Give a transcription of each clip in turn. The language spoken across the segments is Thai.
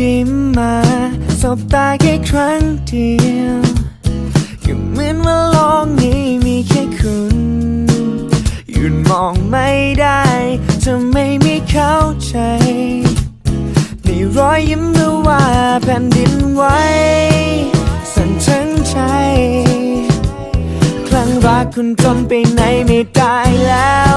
ยิ้มมาสบตาแค่ครั้งเดียวก็เหมือนว่าโลกนี้มีแค่คุณหยุดมองไม่ได้จะไม่มีเข้าใจในรอยยิ้มหรือว่าแผ่นดินไหวสั่นทั้งใจคลั่งรักคุณจนไปไหนไม่ได้แล้ว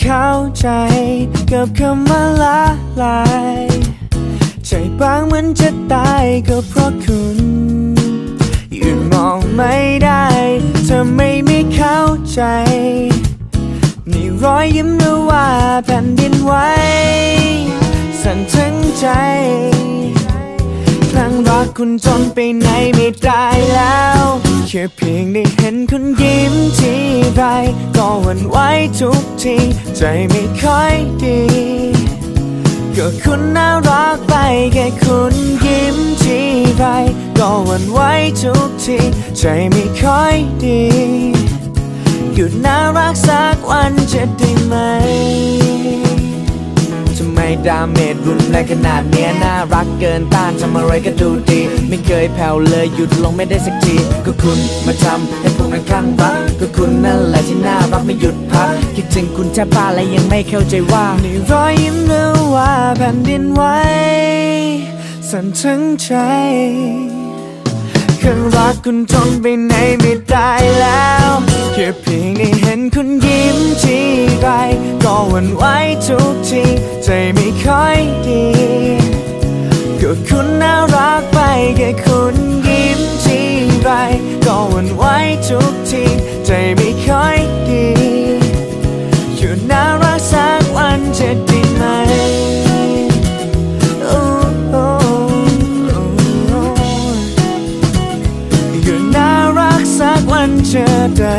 เข้าใจกับคำว่าละลายใจบางเหมือนจะตายก็เพราะคุณหยุดมองไม่ได้เธอไม่ไม่เข้าใจนี่รอยยิ้มหรือว่าแผ่นดินไหวสั่นทั้งใจครั้งรักคุณจนไปไหนไม่ได้แล้ว แค่เพียงได้เห็นคุณยิ้มทีไรก็หวั่นไหวทุกทีใจไม่ค่อยดีก็คุณน่ารักไปแค่คุณยิ้มทีไรก็หวั่นไหวทุกทีใจไม่ค่อยดีหยุดน่ารักสักวันจะได้ไหม ไม่ดาเมจรุนแรงขนาดเนี้ยน่ารักเกินต้านทำอะไรก็ดูดี ไม่เคยแผ่วเลยหยุดลงไม่ได้สักที ก็คุณมาทำให้พวกนั้นคลั่งรัก ก็คุณนั่นแหละที่น่ารักไม่หยุดพัก คิดถึงคุณแทบบ้าและยังไม่เข้าใจว่านี่รอยยิ้มหรือว่าแผ่นดินไหวสั่นทั้งใจคนรักคุณทนไปไหนไม่ได้แล้วแค่เพียงได้เห็นคุณย วั่นไหวทุกทีใจไม่ค่อยดี ก็คุณน่ารักไปแค่คุณยิ้มทีไรก็วั่นไหวทุกทีใจไม่ค่อยดีอยู่น่ารักสักวันจะด้ไหมโอ้โอ้โอ้อยู่น่ารักสักวันจะได้